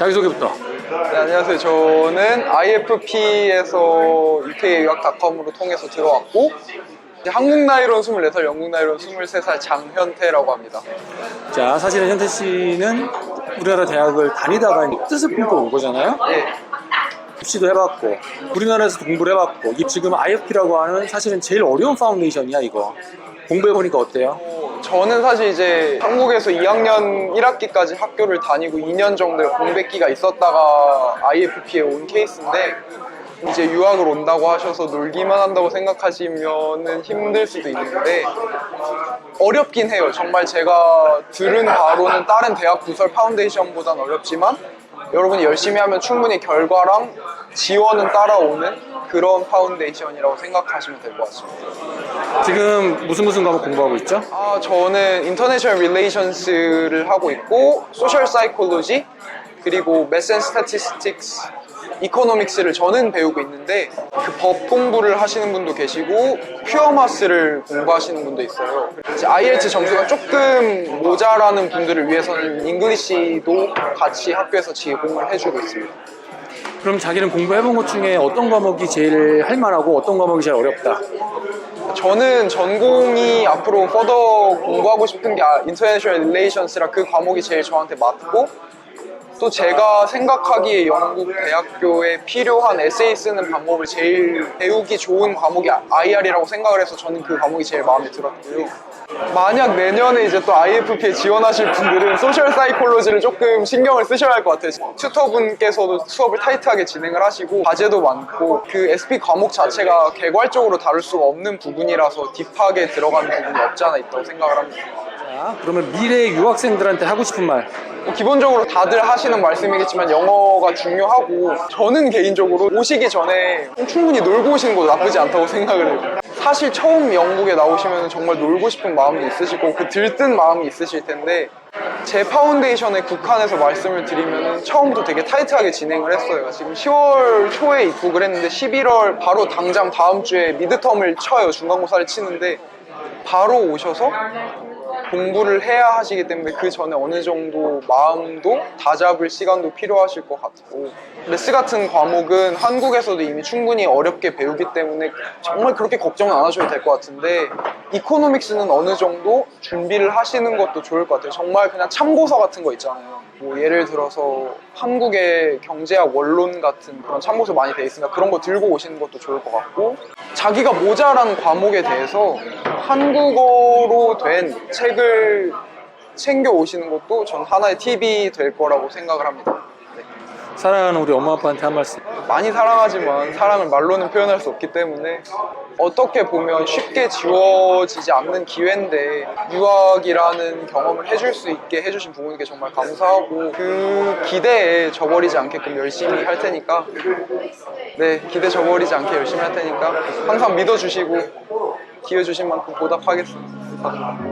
자기소개부터. 네, 안녕하세요. 저는 IFP에서 UK유학닷컴으로 통해서 들어왔고 한국 나이로는 24살, 영국 나이로는 23살 장현태라고 합니다. 자, 사실은 현태 씨는 우리나라 대학을 다니다가 뜻을 품고 온 거잖아요. 네, 입시도 해봤고, 우리나라에서 공부를 해봤고, 이 지금 IFP라고 하는 사실은 제일 어려운 파운데이션이야, 이거. 공부해보니까 어때요? 어, 저는 사실 이제 한국에서 2학년 1학기까지 학교를 다니고 2년 정도의 공백기가 있었다가 IFP에 온 케이스인데 이제 유학을 온다고 하셔서 놀기만 한다고 생각하시면 힘들 수도 있는데 어렵긴 해요. 정말 제가 들은 바로는 다른 대학 부설 파운데이션보단 어렵지만 여러분이 열심히 하면 충분히 결과랑 지원은 따라오는 그런 파운데이션이라고 생각하시면 될 것 같습니다. 지금 무슨 무슨 과목 공부하고 있죠? 아, 저는 인터내셔널 릴레이션스를 하고 있고 소셜 사이콜로지 그리고 매스 앤 스태티스틱스 이코노믹스를 저는 배우고 있는데 그 법 공부를 하시는 분도 계시고 퓨어마스를 공부하시는 분도 있어요. 이제 IELTS 점수가 조금 모자라는 분들을 위해서는 잉글리시도 같이 학교에서 제공을 해주고 있습니다. 그럼 자기는 공부해본 것 중에 어떤 과목이 제일 할만하고 어떤 과목이 제일 어렵다? 저는 전공이 앞으로 퍼더 공부하고 싶은 게 인터내셔널 릴레이션스라 그 과목이 제일 저한테 맞고 또 제가 생각하기에 영국 대학교에 필요한 에세이 쓰는 방법을 제일 배우기 좋은 과목이 IR이라고 생각을 해서 저는 그 과목이 제일 마음에 들었고요. 만약 내년에 이제 또 IFP에 지원하실 분들은 소셜 사이콜로지를 조금 신경을 쓰셔야 할 것 같아요. 튜터분께서도 수업을 타이트하게 진행을 하시고 과제도 많고 그 SP 과목 자체가 개괄적으로 다룰 수가 없는 부분이라서 딥하게 들어가는 부분이 없지 않아 있다고 생각을 합니다. 자, 그러면 미래 유학생들한테 하고 싶은 말. 뭐 기본적으로 다들 하시는 말씀이겠지만 영어가 중요하고 저는 개인적으로 오시기 전에 충분히 놀고 오시는 것도 나쁘지 않다고 생각을 해요. 사실 처음 영국에 나오시면 정말 놀고 싶은 마음도 있으시고 그 들뜬 마음이 있으실 텐데 제 파운데이션에 국한해서 말씀을 드리면 처음부터 되게 타이트하게 진행을 했어요. 지금 10월 초에 입국을 했는데 11월 바로 당장 다음 주에 미드텀을 쳐요. 중간고사를 치는데 바로 오셔서 공부를 해야 하시기 때문에 그 전에 어느 정도 마음도 다잡을 시간도 필요하실 것 같고. 레스 같은 과목은 한국에서도 이미 충분히 어렵게 배우기 때문에 정말 그렇게 걱정은 안 하셔도 될 것 같은데 이코노믹스는 어느 정도 준비를 하시는 것도 좋을 것 같아요. 정말 그냥 참고서 같은 거 있잖아요. 뭐 예를 들어서 한국의 경제학 원론 같은 그런 참고서 많이 돼 있으니까 그런 거 들고 오시는 것도 좋을 것 같고 자기가 모자란 과목에 대해서 한국어로 된 책을 챙겨 오시는 것도 전 하나의 팁이 될 거라고 생각을 합니다. 네. 사랑하는 우리 엄마 아빠한테 한 말씀. 많이 사랑하지만 사랑을 말로는 표현할 수 없기 때문에 어떻게 보면 쉽게 지워지지 않는 기회인데 유학이라는 경험을 해줄 수 있게 해주신 부모님께 정말 감사하고 그 기대에 저버리지 않게끔 열심히 할 테니까 네 기대 저버리지 않게 열심히 할 테니까 항상 믿어주시고 기회 주신 만큼 보답하겠습니다.